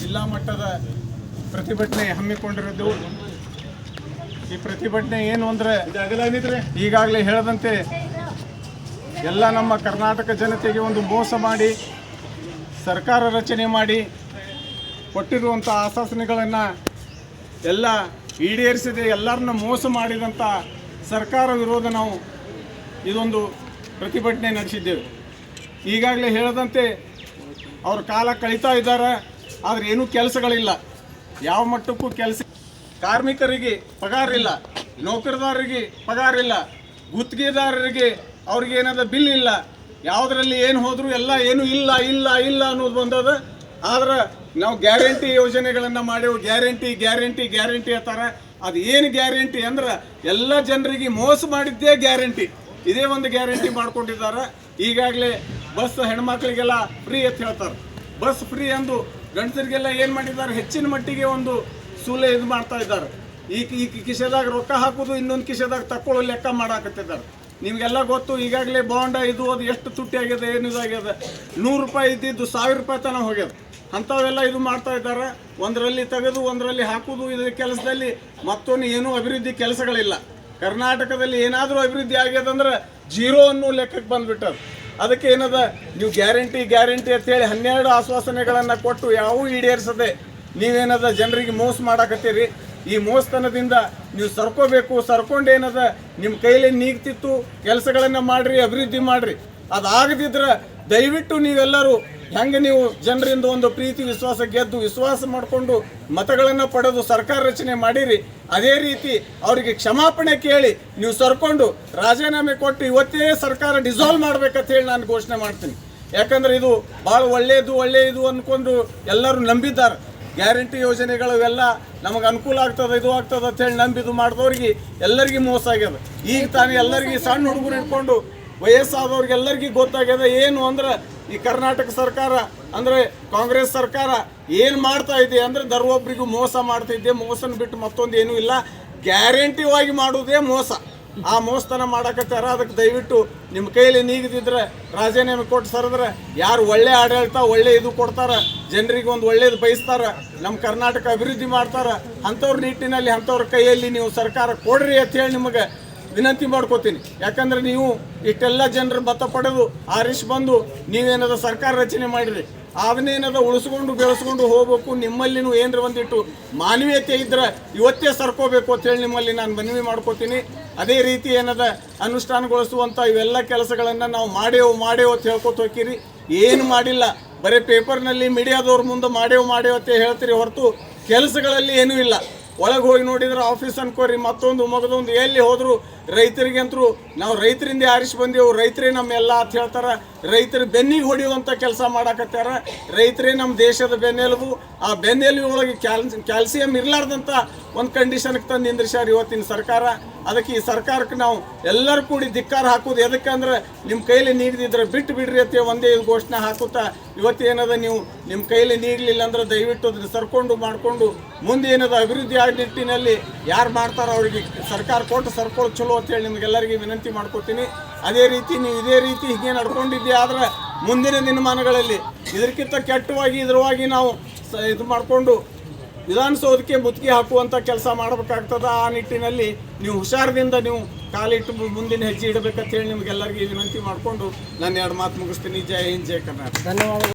ಜಿಲ್ಲಾ ಮಟ್ಟದ ಪ್ರತಿಭಟನೆ ಹಮ್ಮಿಕೊಂಡಿರೋದು ಈ ಪ್ರತಿಭಟನೆ ಏನು ಅಂದರೆ ಈಗಾಗಲೇ ಹೇಳದಂತೆ ಎಲ್ಲ ನಮ್ಮ ಕರ್ನಾಟಕ ಜನತೆಗೆ ಒಂದು ಮೋಸ ಮಾಡಿ, ಸರ್ಕಾರ ರಚನೆ ಮಾಡಿ ಕೊಟ್ಟಿರುವಂಥ ಆಶ್ವಾಸನೆಗಳನ್ನು ಎಲ್ಲ ಈಡೇರಿಸದೆ, ಎಲ್ಲರನ್ನ ಮೋಸ ಮಾಡಿದಂಥ ಸರ್ಕಾರ ವಿರೋಧ ನಾವು ಇದೊಂದು ಪ್ರತಿಭಟನೆ ನಡೆಸಿದ್ದೇವೆ. ಈಗಾಗಲೇ ಹೇಳದಂತೆ ಅವರು ಕಾಲ ಕಳೀತಾ ಇದ್ದಾರೆ? ಆದರೆ ಏನೂ ಕೆಲಸಗಳಿಲ್ಲ. ಯಾವ ಮಟ್ಟಕ್ಕೂ ಕೆಲಸ ಕಾರ್ಮಿಕರಿಗೆ ಪಗಾರ ಇಲ್ಲ ನೌಕರದಾರರಿಗೆ ಪಗಾರ ಇಲ್ಲ ಗುತ್ತಿಗೆದಾರರಿಗೆ ಅವ್ರಿಗೆ ಏನಾದ ಬಿಲ್ ಇಲ್ಲ, ಯಾವುದರಲ್ಲಿ ಏನು ಹೋದರೂ ಎಲ್ಲ ಏನು ಇಲ್ಲ ಇಲ್ಲ ಇಲ್ಲ ಅನ್ನೋದು ಬಂದದ. ಆದ್ರೆ ನಾವು ಗ್ಯಾರಂಟಿ ಯೋಜನೆಗಳನ್ನು ಮಾಡೇವು ಗ್ಯಾರಂಟಿ ಗ್ಯಾರಂಟಿ ಗ್ಯಾರಂಟಿ ಅಂತಾರೆ. ಅದು ಏನು ಗ್ಯಾರಂಟಿ ಅಂದ್ರೆ ಎಲ್ಲ ಜನರಿಗೆ ಮೋಸ ಮಾಡಿದ್ದೇ ಗ್ಯಾರಂಟಿ. ಇದೇ ಒಂದು ಗ್ಯಾರಂಟಿ ಮಾಡ್ಕೊಂಡಿದ್ದಾರೆ. ಈಗಾಗಲೇ ಬಸ್ ಹೆಣ್ಮಕ್ಳಿಗೆಲ್ಲ ಫ್ರೀ ಅಂತ ಹೇಳ್ತಾರೆ. ಬಸ್ ಫ್ರೀ ಎಂದು ಗಂಡಸರಿಗೆಲ್ಲ ಏನು ಮಾಡಿದ್ದಾರೆ? ಹೆಚ್ಚಿನ ಮಟ್ಟಿಗೆ ಒಂದು ಸೂಲೆ ಇದು ಮಾಡ್ತಾ ಇದ್ದಾರೆ. ಈ ಈ ಕಿಶೆದಾಗ ರೊಕ್ಕ ಹಾಕೋದು, ಇನ್ನೊಂದು ಕಿಶೆದಾಗ ತಕ್ಕೊಳ್ಳೋ ಲೆಕ್ಕ ಮಾಡಾಕತ್ತಿದ್ದಾರೆ. ನಿಮಗೆಲ್ಲ ಗೊತ್ತು, ಈಗಾಗಲೇ ಬಾಂಡ ಇದು ಅದು ಎಷ್ಟು ತುಟ್ಟಿ ಆಗಿದೆ ಏನು ಇದಾಗಿದೆ? ನೂರು ರೂಪಾಯಿ ಇದ್ದಿದ್ದು ಸಾವಿರ ರೂಪಾಯಿ ತನಕ ಹೋಗ್ಯದ. ಅಂಥವೆಲ್ಲ ಇದು ಮಾಡ್ತಾ ಇದ್ದಾರೆ. ಒಂದರಲ್ಲಿ ತೆಗೆದು, ಒಂದರಲ್ಲಿ ಹಾಕೋದು ಇದ್ರ ಕೆಲಸದಲ್ಲಿ ಮತ್ತೊಂದು ಏನೂ ಅಭಿವೃದ್ಧಿ ಕೆಲಸಗಳಿಲ್ಲ. ಕರ್ನಾಟಕದಲ್ಲಿ ಏನಾದರೂ ಅಭಿವೃದ್ಧಿ ಆಗ್ಯದಂದ್ರೆ ಜೀರೋ ಅನ್ನೋ ಲೆಕ್ಕಕ್ಕೆ ಬಂದ್ಬಿಟ್ಟದು ಅದಕ್ಕೆ ಏನದ? ನೀವು ಗ್ಯಾರಂಟಿ ಗ್ಯಾರಂಟಿ ಅಂತೇಳಿ ಹನ್ನೆರಡು ಆಶ್ವಾಸನೆಗಳನ್ನು ಕೊಟ್ಟು ಯಾವೂ ಈಡೇರಿಸದೆ ನೀವೇನದ ಜನರಿಗೆ ಮೋಸ ಮಾಡಾಕತ್ತೀರಿ? ಈ ಮೋಸತನದಿಂದ ನೀವು ಸರ್ಕೋಬೇಕು ಸರ್ಕೊಂಡು ಏನದ ನಿಮ್ಮ ಕೈಲಿ ನೀಗ್ತಿತ್ತು, ಕೆಲಸಗಳನ್ನು ಮಾಡ್ರಿ, ಅಭಿವೃದ್ಧಿ ಮಾಡ್ರಿ. ಅದಾಗದಿದ್ರೆ ದಯವಿಟ್ಟು ನೀವೆಲ್ಲರೂ ಹೆಂಗೆ ನೀವು ಜನರಿಂದ ಒಂದು ಪ್ರೀತಿ, ವಿಶ್ವಾಸ ಗೆದ್ದು ವಿಶ್ವಾಸ ಮಾಡಿಕೊಂಡು ಮತಗಳನ್ನು ಪಡೆದು ಸರ್ಕಾರ ರಚನೆ ಮಾಡಿರಿ, ಅದೇ ರೀತಿ ಅವರಿಗೆ ಕ್ಷಮಾಪಣೆ ಕೇಳಿ ನೀವು ಸರ್ಕೊಂಡು ರಾಜೀನಾಮೆ ಕೊಟ್ಟು ಇವತ್ತೇ ಸರ್ಕಾರ ಡಿಸಾಲ್ವ್ ಮಾಡ್ಬೇಕಂತ ಹೇಳಿ ನಾನು ಘೋಷಣೆ ಮಾಡ್ತೀನಿ. ಯಾಕಂದ್ರೆ ಇದು ಭಾಳ ಒಳ್ಳೆಯದು ಒಳ್ಳೆಯದು ಅಂದ್ಕೊಂಡು ಎಲ್ಲರೂ ನಂಬಿದ್ದಾರೆ. ಗ್ಯಾರಂಟಿ ಯೋಜನೆಗಳು ಇವೆಲ್ಲ ನಮಗೆ ಅನುಕೂಲ ಆಗ್ತದೆ, ಇದು ಆಗ್ತದೆ ಅಂತ ಹೇಳಿ ನಂಬಿದು ಮಾಡಿದವ್ರಿಗೆ ಎಲ್ಲರಿಗೂ ಮೋಸ ಆಗ್ಯದ. ಈಗ ತಾನೇ ಎಲ್ಲರಿಗೂ ಸಣ್ಣ ಹುಡುಗರು ಇಟ್ಕೊಂಡು ವಯಸ್ಸಾದವ್ರಿಗೆಲ್ಲರಿಗೂ ಗೊತ್ತಾಗ್ಯದ ಏನು ಅಂದ್ರೆ ಈ ಕರ್ನಾಟಕ ಸರ್ಕಾರ, ಅಂದ್ರೆ ಕಾಂಗ್ರೆಸ್ ಸರ್ಕಾರ ಏನು ಮಾಡ್ತಾ ಇದೆ ಅಂದ್ರೆ ದರ್ವೊಬ್ಬರಿಗೂ ಮೋಸ ಮಾಡ್ತಿದ್ದೆ, ಮೋಸನ ಬಿಟ್ಟು ಮತ್ತೊಂದು ಏನೂ ಇಲ್ಲ. ಗ್ಯಾರಂಟಿವಾಗಿ ಮಾಡುವುದೇ ಮೋಸ. ಆ ಮೋಸತನ ಮಾಡಕತ್ತಾರ. ಅದಕ್ಕೆ ದಯವಿಟ್ಟು ನಿಮ್ಮ ಕೈಲಿ ನೀಗಿದ್ರೆ ರಾಜೀನಾಮೆ ಕೊಟ್ಟು ಸರಿದ್ರೆ, ಯಾರು ಒಳ್ಳೆ ಆಡಳಿತ, ಒಳ್ಳೆ ಇದು ಕೊಡ್ತಾರ, ಜನರಿಗೆ ಒಂದು ಒಳ್ಳೇದು ಬಯಸ್ತಾರ, ನಮ್ಮ ಕರ್ನಾಟಕ ಅಭಿವೃದ್ಧಿ ಮಾಡ್ತಾರ, ಅಂಥವ್ರ ನಿಟ್ಟಿನಲ್ಲಿ, ಅಂಥವ್ರ ಕೈಯಲ್ಲಿ ನೀವು ಸರ್ಕಾರ ಕೊಡ್ರಿ ಅಂತ ಹೇಳಿ ನಿಮಗೆ ವಿನಂತಿ ಮಾಡ್ಕೋತೀನಿ. ಯಾಕಂದ್ರೆ ನೀವು ಇಷ್ಟೆಲ್ಲ ಜನರು ಮತ ಪಡೆದು ಆರಿಸಿ ಬಂದು ನೀವೇನದ ಸರ್ಕಾರ ರಚನೆ ಮಾಡಿರಿ. ಅವನೇನದ ಉಳಿಸ್ಕೊಂಡು ಬೆಳೆಸ್ಕೊಂಡು ಹೋಗ್ಬೇಕು, ನಿಮ್ಮಲ್ಲಿನೂ ಏನರ ಒಂದಿಟ್ಟು ಮಾನವೀಯತೆ ಇದ್ರೆ ಇವತ್ತೇ ಸರ್ಕೋಬೇಕು ಅಂತ ಹೇಳಿ ನಿಮ್ಮಲ್ಲಿ ನಾನು ಮನವಿ ಮಾಡ್ಕೋತೀನಿ. ಅದೇ ರೀತಿ ಏನದ ಅನುಷ್ಠಾನಗೊಳಿಸುವಂಥ ಇವೆಲ್ಲ ಕೆಲಸಗಳನ್ನು ನಾವು ಮಾಡೇವು ಮಾಡೇವು ಅಂತ ಹೇಳ್ಕೊತ ಹೋಗ್ತೀರಿ ಏನು ಮಾಡಿಲ್ಲ, ಬರೀ ಪೇಪರ್ನಲ್ಲಿ ಮೀಡಿಯಾದವ್ರ ಮುಂದೆ ಮಾಡೇವು ಮಾಡೇವು ಅಂತ ಹೇಳ್ತೀರಿ ಹೊರತು ಕೆಲಸಗಳಲ್ಲಿ ಏನೂ ಇಲ್ಲ. ಒಳಗೆ ಹೋಗಿ ನೋಡಿದ್ರೆ ಆಫೀಸ್ ಅನ್ಕೋರಿ, ಮತ್ತೊಂದು ಮಗದೊಂದು ಎಲ್ಲಿ ಹೋದ್ರು ರೈತರಿಗಂತರೂ ನಾವು ರೈತರಿಂದ ಆರಿಸಿ ಬಂದೆವು, ರೈತರೇ ನಮ್ಮೆಲ್ಲ ಅಂತ ಹೇಳ್ತಾರೆ. ರೈತರ ಬೆನ್ನಿಗೆ ಹೊಡೆಯುವಂಥ ಕೆಲಸ ಮಾಡಾಕತ್ಯಾರ. ರೈತರೇ ನಮ್ಮ ದೇಶದ ಬೆನ್ನೆಲುಬು. ಆ ಬೆನ್ನೆಲುಬು ಒಳಗೆ ಕ್ಯಾಲ್ ಕ್ಯಾಲ್ಸಿಯಂ ಇರಲಾರ್ದಂಥ ಒಂದು ಕಂಡೀಷನ್ಗೆ ತಂದು ನಿಂದ್ರಿಸ್ಯಾರ ಇವತ್ತಿನ ಸರ್ಕಾರ. ಅದಕ್ಕೆ ಈ ಸರ್ಕಾರಕ್ಕೆ ನಾವು ಎಲ್ಲರೂ ಕೂಡಿ ಧಿಕ್ಕಾರ ಹಾಕೋದು ಎದಕ್ಕಂದ್ರೆ ನಿಮ್ಮ ಕೈಲಿ ನೀಡಿದ್ರೆ ಬಿಟ್ಟು ಬಿಡ್ರಿ ಅಂತ ಒಂದೇ ಇದು ಘೋಷಣೆ ಹಾಕುತ್ತಾ ಇವತ್ತೇನದ ನೀವು ನಿಮ್ಮ ಕೈಲಿ ನೀಡಲಿಲ್ಲ ಅಂದ್ರೆ ದಯವಿಟ್ಟು ಅದನ್ನು ಸರ್ಕೊಂಡು ಮಾಡಿಕೊಂಡು ಮುಂದೆ ಏನದ ಅಭಿವೃದ್ಧಿ ಆದ ನಿಟ್ಟಿನಲ್ಲಿ ಯಾರು ಮಾಡ್ತಾರೋ ಅವ್ರಿಗೆ ಸರ್ಕಾರ ಕೊಟ್ಟು ಸರ್ಕೊಳ್ಳೋದು ಚಲೋ ಅಂತೇಳಿ ನಿಮಗೆಲ್ಲರಿಗೆ ವಿನಂತಿ ಮಾಡ್ಕೋತೀನಿ. ಅದೇ ರೀತಿ ನೀವು ಇದೇ ರೀತಿ ಹೀಗೆ ನಡ್ಕೊಂಡಿದ್ದೆ ಆದ್ರೆ ಮುಂದಿನ ದಿನಮಾನಗಳಲ್ಲಿ ಇದಕ್ಕಿಂತ ಕೆಟ್ಟವಾಗಿ ಇದ್ರವಾಗಿ ನಾವು ಇದು ಮಾಡಿಕೊಂಡು ವಿಧಾನಸೌಧಕ್ಕೆ ಮುತ್ತಿಗೆ ಹಾಕುವಂಥ ಕೆಲಸ ಮಾಡಬೇಕಾಗ್ತದೆ. ಆ ನಿಟ್ಟಿನಲ್ಲಿ ನೀವು ಹುಷಾರದಿಂದ ನೀವು ಕಾಲಿಟ್ಟು ಮುಂದಿನ ಹೆಜ್ಜೆ ಇಡಬೇಕಂತ ಹೇಳಿ ನಿಮಗೆಲ್ಲರಿಗೂ ವಿನಂತಿ ಮಾಡಿಕೊಂಡು ನಾನು ಎರಡು ಮಾತು ಮುಗಿಸ್ತೀನಿ. ಜೈ ಹಿಂದ್, ಜೈ ಕರ್ನಾಟಕ. ಧನ್ಯವಾದಗಳು.